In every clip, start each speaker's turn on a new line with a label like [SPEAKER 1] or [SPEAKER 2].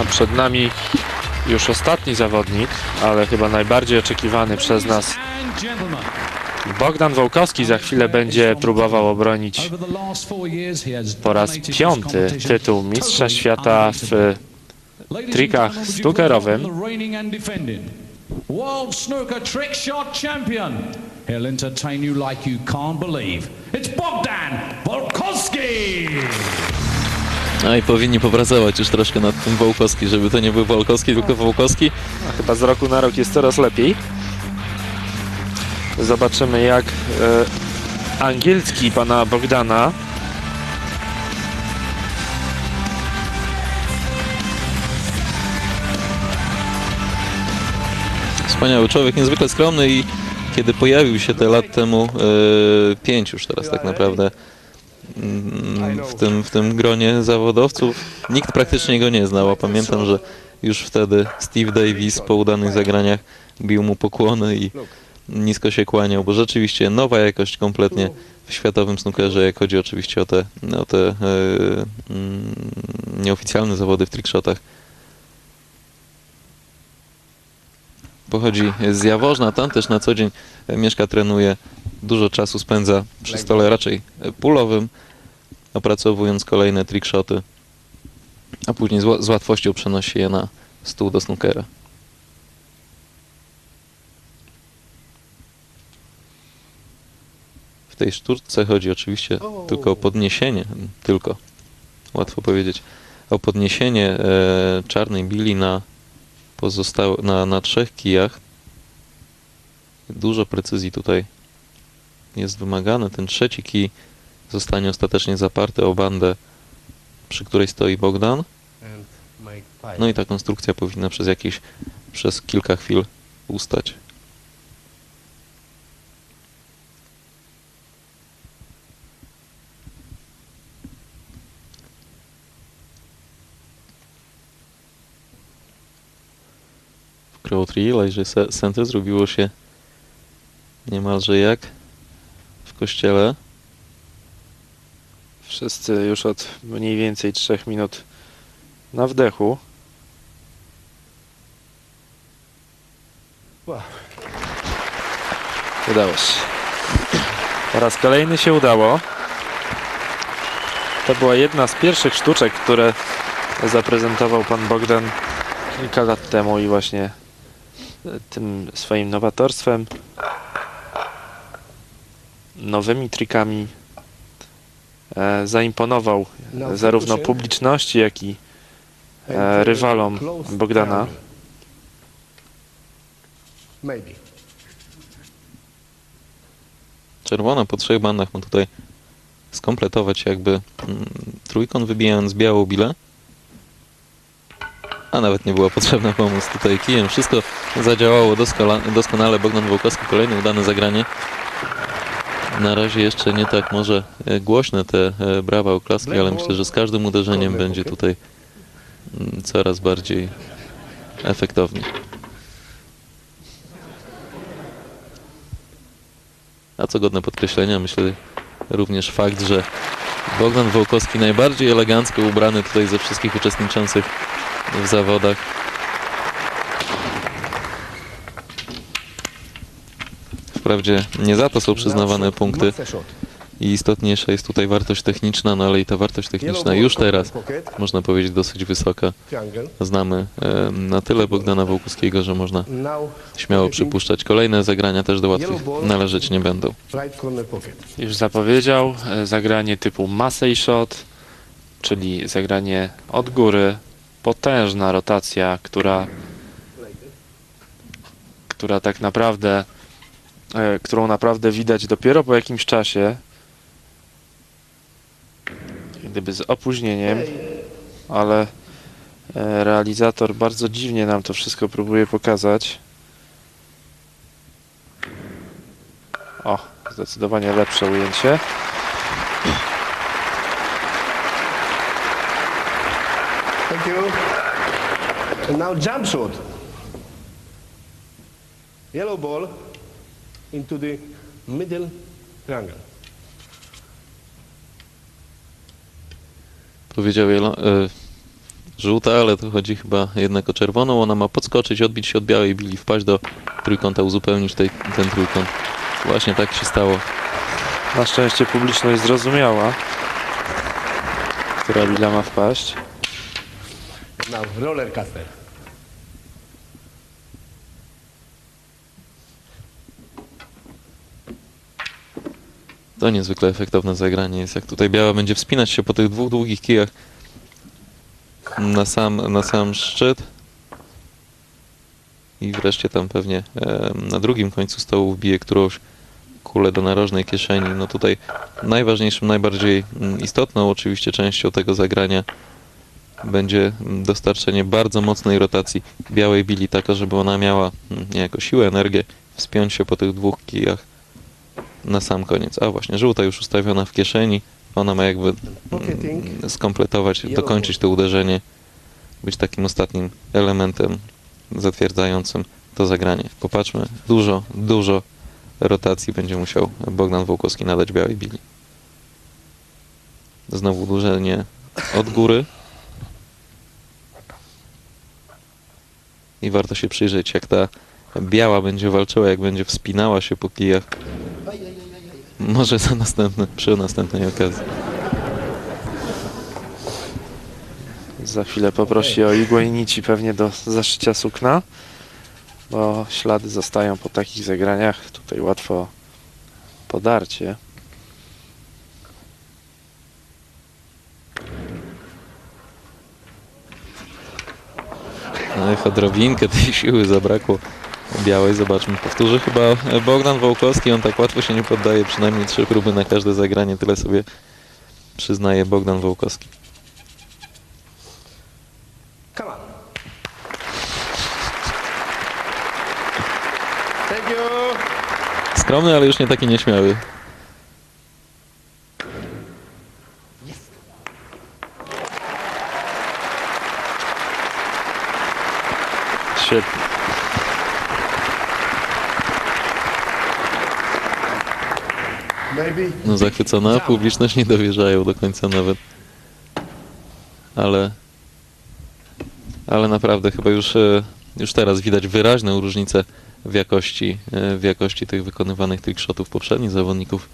[SPEAKER 1] A przed nami już ostatni zawodnik, ale chyba najbardziej oczekiwany przez nas. Bogdan Wołkowski za chwilę będzie próbował obronić po raz piąty tytuł Mistrza Świata w trikach snookerowym.
[SPEAKER 2] World Snooker Trick Shot Champion. He'll entertain you like you can't believe. It's Bogdan Volkowski!
[SPEAKER 3] No i powinni popracować już troszkę nad tym Wołkowski, żeby to nie był Wołkowski, tylko Wołkowski.
[SPEAKER 1] A chyba z roku na rok jest coraz lepiej. Zobaczymy jak e, angielski pana Bogdana
[SPEAKER 3] Wspaniały człowiek, niezwykle skromny i kiedy pojawił się te lat temu, e, pięć już teraz tak naprawdę, w tym, w tym gronie zawodowców, nikt praktycznie go nie znał, a pamiętam, że już wtedy Steve Davis po udanych zagraniach bił mu pokłony i nisko się kłaniał, bo rzeczywiście nowa jakość kompletnie w światowym snookerze, jak chodzi oczywiście o te, o te mm, nieoficjalne zawody w trickshotach. Pochodzi z Jaworzna, tam też na co dzień mieszka, trenuje, dużo czasu spędza przy stole raczej pulowym, opracowując kolejne trickshoty, a później z, z łatwością przenosi je na stół do snookera. W tej sztuczce chodzi oczywiście tylko o podniesienie, tylko, łatwo powiedzieć, o podniesienie e, czarnej bili na, pozostałe, na, na trzech kijach. Dużo precyzji tutaj jest wymagane. Ten trzeci kij zostanie ostatecznie zaparty o bandę, przy której stoi Bogdan. No i ta konstrukcja powinna przez jakieś, przez kilka chwil ustać. W Crowtree Leisure Se- Center zrobiło się niemalże jak w kościele.
[SPEAKER 1] wszyscy już od mniej więcej 3 minut na wdechu. Udało się. Po raz kolejny się udało. To była jedna z pierwszych sztuczek, które zaprezentował pan Bogdan kilka lat temu i właśnie tym swoim nowatorstwem, nowymi trikami e, zaimponował zarówno publiczności, jak i e, rywalom Bogdana.
[SPEAKER 4] Maybe.
[SPEAKER 3] Czerwona po trzech bandach ma tutaj skompletować jakby mm, trójkąt wybijając białą bilę. A nawet nie była potrzebna pomoc tutaj kijem. Wszystko zadziałało doskonale. Bogdan Wołkowski kolejne udane zagranie. Na razie jeszcze nie tak może e, głośne te e, brawa oklaski, ale myślę, że z każdym uderzeniem będzie tutaj mm, coraz bardziej efektownie. A co godne podkreślenia, myślę również fakt, że Bogdan Wołkowski najbardziej elegancko ubrany tutaj ze wszystkich uczestniczących w zawodach. Wprawdzie nie za to są przyznawane punkty i istotniejsza jest tutaj wartość techniczna, no ale i ta wartość techniczna już teraz, można powiedzieć, dosyć wysoka. Znamy e, na tyle Bogdana Wołkowskiego, że można śmiało przypuszczać. Kolejne zagrania też do łatwych należeć nie będą.
[SPEAKER 1] Już zapowiedział e, zagranie typu Massey Shot, czyli zagranie od góry, potężna rotacja, która, która tak naprawdę, którą naprawdę widać dopiero po jakimś czasie, gdyby z opóźnieniem, ale e, realizator bardzo dziwnie nam to wszystko próbuje pokazać. O, zdecydowanie lepsze ujęcie.
[SPEAKER 4] Thank you. And now jump shot. Yellow ball into the middle triangle.
[SPEAKER 3] Powiedział Jelo, e, żółta, ale to chodzi chyba jednak o czerwoną. Ona ma podskoczyć, odbić się od białej bili, wpaść do trójkąta, uzupełnić tej, ten trójkąt. Właśnie tak się stało.
[SPEAKER 1] Na szczęście publiczność zrozumiała, która bila ma wpaść.
[SPEAKER 4] Now, roller caster.
[SPEAKER 3] To niezwykle efektowne zagranie jest, jak tutaj biała będzie wspinać się po tych dwóch długich kijach na sam, na sam szczyt. I wreszcie tam pewnie e, na drugim końcu stołu wbije którąś kulę do narożnej kieszeni. No tutaj najważniejszym, najbardziej mm, istotną oczywiście częścią tego zagrania będzie mm, dostarczenie bardzo mocnej rotacji białej bili, taka żeby ona miała mm, niejako siłę, energię, wspiąć się po tych dwóch kijach na sam koniec. A właśnie, żółta już ustawiona w kieszeni. Ona ma jakby mm, skompletować, dokończyć to uderzenie, być takim ostatnim elementem zatwierdzającym to zagranie. Popatrzmy, dużo, dużo rotacji będzie musiał Bogdan Wołkowski nadać białej bili. Znowu uderzenie od góry. I warto się przyjrzeć, jak ta biała będzie walczyła, jak będzie wspinała się po kijach. Może za następne, przy następnej okazji.
[SPEAKER 1] Za chwilę poprosi o igłę i nici pewnie do zaszycia sukna, bo ślady zostają po takich zagraniach. Tutaj łatwo podarcie.
[SPEAKER 3] Ech, odrobinkę tej siły zabrakło białej. Zobaczmy, powtórzy chyba Bogdan Wołkowski. On tak łatwo się nie poddaje. Przynajmniej trzy próby na każde zagranie. Tyle sobie przyznaje Bogdan Wołkowski.
[SPEAKER 4] Come on. Thank you.
[SPEAKER 3] Skromny, ale już nie taki nieśmiały.
[SPEAKER 1] Świetnie.
[SPEAKER 3] No zachwycona, publiczność nie dowierzają do końca nawet. Ale ale naprawdę chyba już, e, już teraz widać wyraźną różnicę w jakości, e, w jakości tych wykonywanych trickshotów poprzednich zawodników,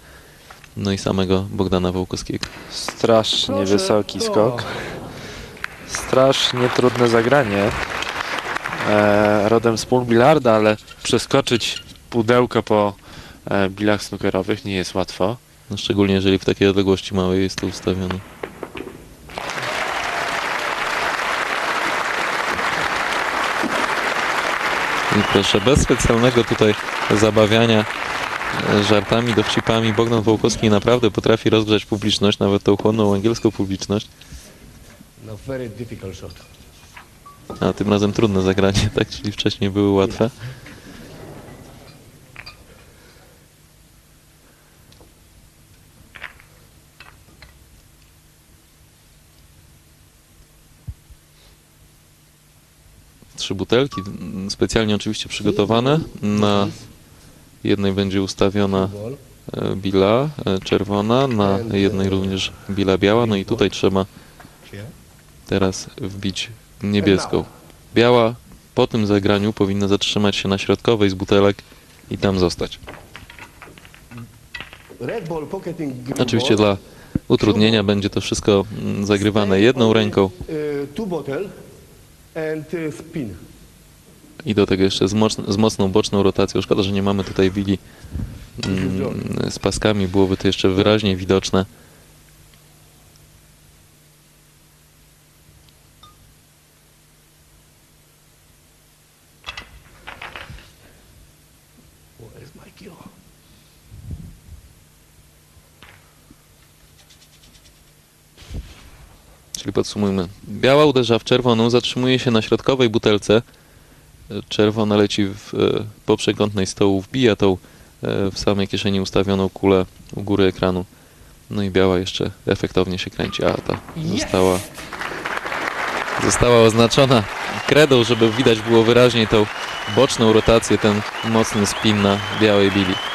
[SPEAKER 3] no i samego Bogdana Wołkowskiego.
[SPEAKER 1] Strasznie
[SPEAKER 4] Proszę,
[SPEAKER 1] wysoki
[SPEAKER 4] to.
[SPEAKER 1] skok. Strasznie trudne zagranie. E, rodem z bilarda, ale przeskoczyć pudełko po bilach snookerowych nie jest łatwo.
[SPEAKER 3] No, szczególnie jeżeli w takiej odległości małej jest to ustawione. I proszę, bez specjalnego tutaj zabawiania e, żartami, dowcipami, Bogdan Wołkowski naprawdę potrafi rozgrzać publiczność, nawet tą chłonną angielską publiczność,
[SPEAKER 4] No, very difficult shot.
[SPEAKER 3] a tym razem trudne zagranie, tak, czyli wcześniej były łatwe. Trzy butelki, specjalnie oczywiście przygotowane. Na jednej będzie ustawiona e, bila e, czerwona, na jednej również bila biała, no i tutaj trzeba teraz wbić niebieską. Biała po tym zagraniu powinna zatrzymać się na środkowej z butelek i tam zostać. Oczywiście dla utrudnienia będzie to wszystko mm, zagrywane jedną ręką
[SPEAKER 4] bottle and uh, spin.
[SPEAKER 3] i do tego jeszcze z, z mocną boczną rotacją. Szkoda, że nie mamy tutaj bili mm, z paskami, byłoby to jeszcze wyraźnie widoczne.
[SPEAKER 4] My?
[SPEAKER 3] Czyli podsumujmy. Biała uderza w czerwoną, zatrzymuje się na środkowej butelce. Czerwona leci w e, poprzekątnej stołu, wbija tą e, w samej kieszeni ustawioną kulę u góry ekranu. No i biała jeszcze efektownie się kręci. A ta została, została oznaczona kredą, żeby widać było wyraźniej tą boczną rotację, ten mocny spin na białej bili.